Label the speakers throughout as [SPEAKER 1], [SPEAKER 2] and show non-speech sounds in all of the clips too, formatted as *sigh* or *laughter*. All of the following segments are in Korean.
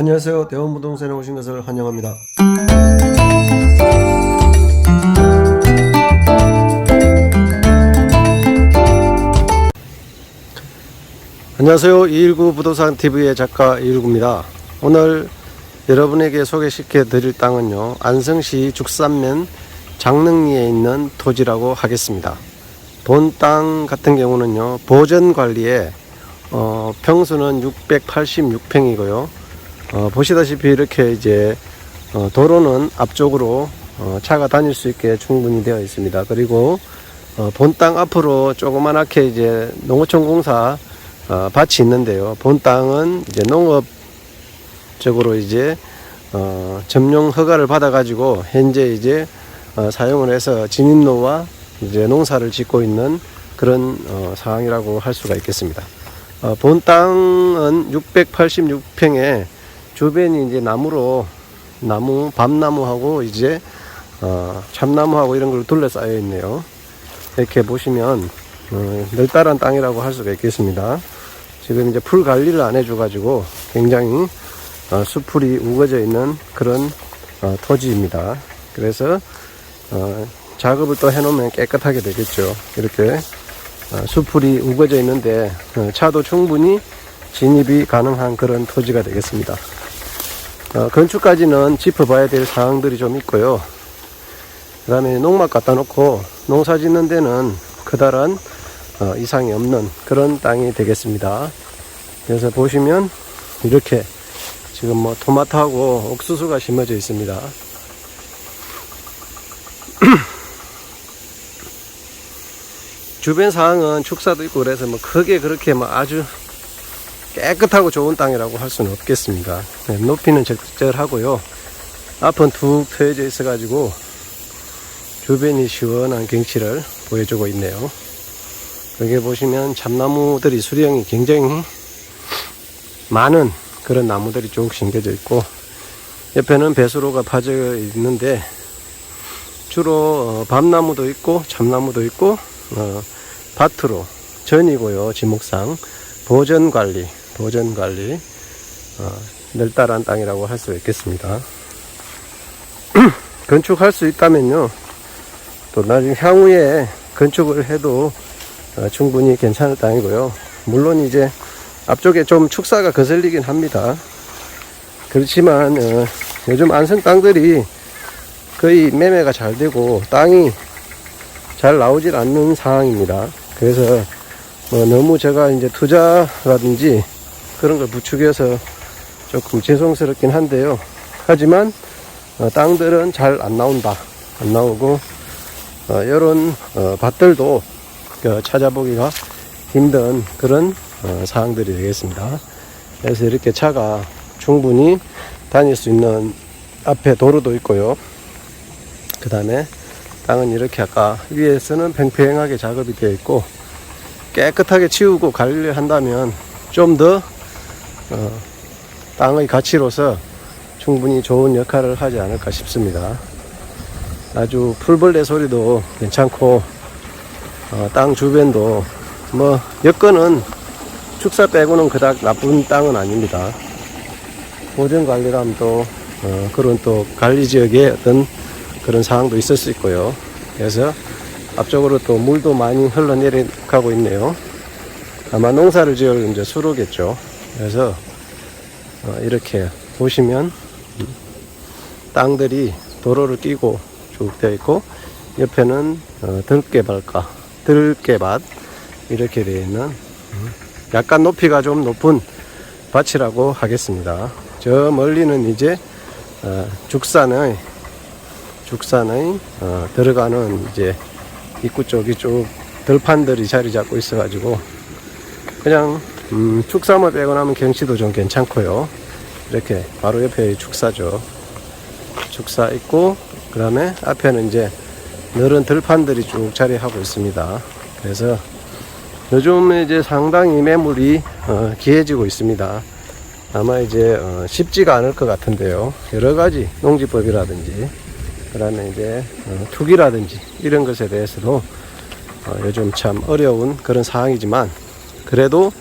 [SPEAKER 1] 안녕하세요. 대원부동산에 오신 것을 환영합니다. 안녕하세요. 219 부동산 TV의 작가 219입니다. 오늘 여러분에게 소개시켜 드릴 땅은요. 안성시 죽산면 장릉리에 있는 토지라고 하겠습니다. 본 땅 같은 경우는요. 보전 관리에 어, 평수는 686평이고요. 어, 보시다시피 이렇게 이제 어, 도로는 앞쪽으로 어, 차가 다닐 수 있게 충분히 되어 있습니다. 그리고 어, 본 땅 앞으로 조그만하게 이제 농어촌 공사 어, 밭이 있는데요. 본 땅은 이제 농업적으로 이제 어, 점용 허가를 받아가지고 현재 이제 어, 사용을 해서 진입로와 이제 농사를 짓고 있는 그런 어, 상황이라고 할 수가 있겠습니다. 어, 본 땅은 686평에 주변이 이제 나무로 나무 밤나무하고 이제 어, 참나무하고 이런 걸 둘러싸여 있네요. 이렇게 보시면 어, 널따란 땅이라고 할 수가 있겠습니다. 지금 이제 풀 관리를 안 해줘가지고 굉장히 어, 수풀이 우거져 있는 그런 어, 토지입니다. 그래서 어, 작업을 또 해놓으면 깨끗하게 되겠죠. 이렇게 어, 수풀이 우거져 있는데 어, 차도 충분히 진입이 가능한 그런 토지가 되겠습니다. 어, 건축까지는 짚어봐야 될 사항들이 좀 있고요. 그 다음에 농막 갖다 놓고 농사 짓는 데는 그다란 어, 이상이 없는 그런 땅이 되겠습니다. 그래서 보시면 이렇게 지금 뭐 토마토하고 옥수수가 심어져 있습니다. *clears throat* 주변 상황은 축사도 있고 그래서 뭐 크게 그렇게 뭐 아주 깨끗하고 좋은 땅이라고 할 수는 없겠습니다. 네, 높이는 적절하고요. 앞은 툭 트여져 있어 가지고 주변이 시원한 경치를 보여주고 있네요. 여기 보시면 참나무들이 수령이 굉장히 많은 그런 나무들이 쭉 심겨져 있고 옆에는 배수로가 파져 있는데 주로 어, 밤나무도 있고 참나무도 있고 어, 밭으로 전이고요 지목상 보전 관리 보전 관리 어, 널따란 땅이라고 할 수 있겠습니다. *clears throat* 건축할 수 있다면요. 또 나중에 향후에 건축을 해도 어, 충분히 괜찮을 땅이고요. 물론 이제 앞쪽에 좀 축사가 거슬리긴 합니다. 그렇지만 어, 요즘 안성 땅들이 거의 매매가 잘 되고 땅이 잘 나오질 않는 상황입니다. 그래서 뭐 너무 제가 이제 투자라든지 그런 걸 부추겨서 조금 죄송스럽긴 한데요. 하지만 어, 땅들은 잘 안 나온다. 안 나오고 어, 이런 어, 밭들도 그 찾아보기가 힘든 그런 어, 사항들이 되겠습니다. 그래서 이렇게 차가 충분히 다닐 수 있는 앞에 도로도 있고요. 그 다음에 땅은 이렇게 아까 위에서는 팽팽하게 작업이 되어 있고 깨끗하게 치우고 관리를 한다면 좀더 어, 땅의 가치로서 충분히 좋은 역할을 하지 않을까 싶습니다. 아주 풀벌레 소리도 괜찮고 어, 땅 주변도 뭐 여건은 축사 빼고는 그닥 나쁜 땅은 아닙니다. 보전 관리라면 또 어, 그런 또 관리 지역에 어떤 그런 상황도 있을 수 있고요. 그래서 앞쪽으로 또 물도 많이 흘러내려가고 있네요. 아마 농사를 지을 이제 수로겠죠. 그래서 어, 이렇게 보시면 음, 땅들이 도로를 끼고 쭉 되어 있고 옆에는 어, 들깨밭과 들깨밭 이렇게 되어 있는 음, 약간 높이가 좀 높은 밭이라고 하겠습니다. 저 멀리는 이제 어, 죽산의 죽산의 어, 들어가는 이제 입구 쪽이 쭉 들판들이 자리 잡고 있어가지고 그냥 음, 축사만 빼고 나면 경치도 좀 괜찮고요. 이렇게 바로 옆에 축사죠. 축사 있고 그 다음에 앞에는 이제 너른 들판들이 쭉 자리하고 있습니다. 그래서 요즘 이제 상당히 매물이 어, 기해지고 있습니다. 아마 이제 어, 쉽지가 않을 것 같은데요. 여러 가지 농지법이라든지 그 다음에 이제 어, 투기라든지 이런 것에 대해서도 어, 요즘 참 어려운 그런 상황이지만 그래도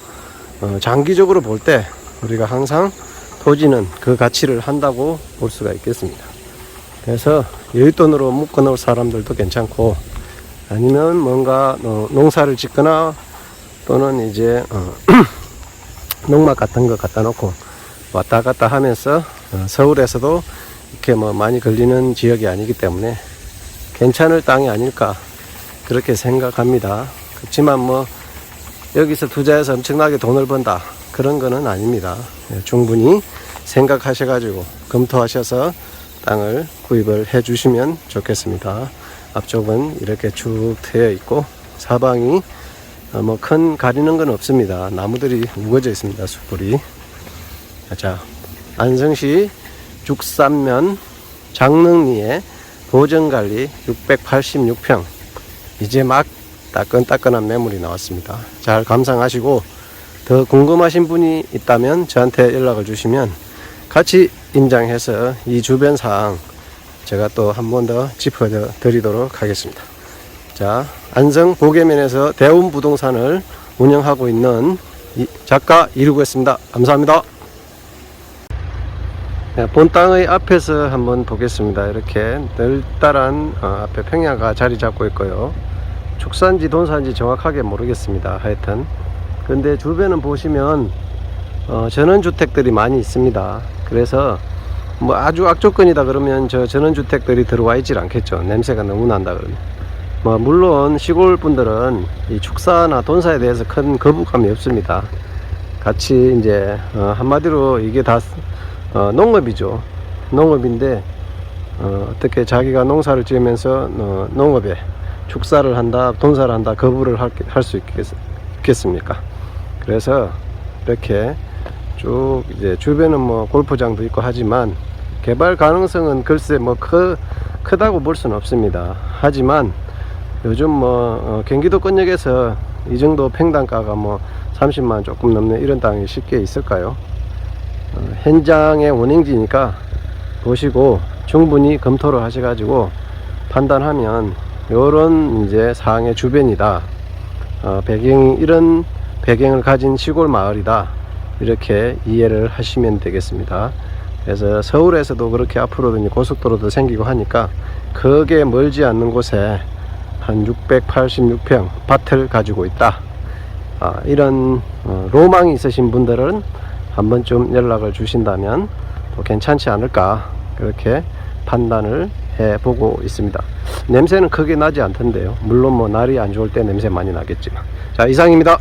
[SPEAKER 1] 어, 장기적으로 볼 때 우리가 항상 토지는 그 가치를 한다고 볼 수가 있겠습니다. 그래서 여윳돈으로 묶어 놓을 사람들도 괜찮고 아니면 뭔가 어, 농사를 짓거나 또는 이제 어, *clears throat* 농막 같은 거 갖다 놓고 왔다 갔다 하면서 어, 서울에서도 이렇게 뭐 많이 걸리는 지역이 아니기 때문에 괜찮을 땅이 아닐까 그렇게 생각합니다. 그렇지만 뭐 여기서 투자해서 엄청나게 돈을 번다 그런 거는 아닙니다. 예, 충분히 생각하셔가지고 검토하셔서 땅을 구입을 해 주시면 좋겠습니다. 앞쪽은 이렇게 쭉 트여 있고 사방이 어, 뭐큰 가리는 건 없습니다. 나무들이 우거져 있습니다. 숯불이. 자, 안성시 죽산면 장릉리에 보정관리 686평. 이제 막 따끈따끈한 매물이 나왔습니다. 잘 감상하시고 더 궁금하신 분이 있다면 저한테 연락을 주시면 같이 임장해서 이 주변 사항 제가 또 한 번 더 짚어 드리도록 하겠습니다. 자, 안성 보계면에서 대운 부동산을 운영하고 있는 이 작가 이루겠습니다. 감사합니다. 네, 본 땅의 앞에서 한번 보겠습니다. 이렇게 널따란 어, 앞에 평야가 자리 잡고 있고요. 축산지 돈산지 정확하게 모르겠습니다. 하여튼 근데 주변은 보시면 어, 전원주택들이 많이 있습니다. 그래서 뭐 아주 악조건이다 그러면 저 전원주택들이 들어와 있질 않겠죠. 냄새가 너무 난다 그러면. 뭐 물론 시골 분들은 이 축사나 돈사에 대해서 큰 거부감이 없습니다. 같이 이제 어, 한마디로 이게 다 어, 농업이죠. 농업인데 어, 어떻게 자기가 농사를 지으면서 어, 농업에 축사를 한다, 돈사를 한다 거부를 할 수 있겠습니까? 그래서 이렇게 쭉 이제 주변은 뭐 골프장도 있고 하지만 개발 가능성은 글쎄 뭐 크, 크다고 볼 수는 없습니다. 하지만 요즘 뭐 어, 경기도권역에서 이 정도 평당가가 뭐 30만 조금 넘는 이런 땅이 쉽게 있을까요? 어, 현장의 원행지니까 보시고 충분히 검토를 하셔가지고 판단하면 요런 이제 상의 주변이다. 어, 배경 이런 배경을 가진 시골 마을이다. 이렇게 이해를 하시면 되겠습니다. 그래서 서울에서도 그렇게 앞으로도 고속도로도 생기고 하니까 크게 멀지 않는 곳에 한 686평 밭을 가지고 있다. 아, 이런 어, 로망이 있으신 분들은 한번 좀 연락을 주신다면 또 괜찮지 않을까 그렇게 판단을 해 보고 있습니다. 냄새는 크게 나지 않던데요. 물론 뭐 날이 안 좋을 때 냄새 많이 나겠지만. 자, 이상입니다.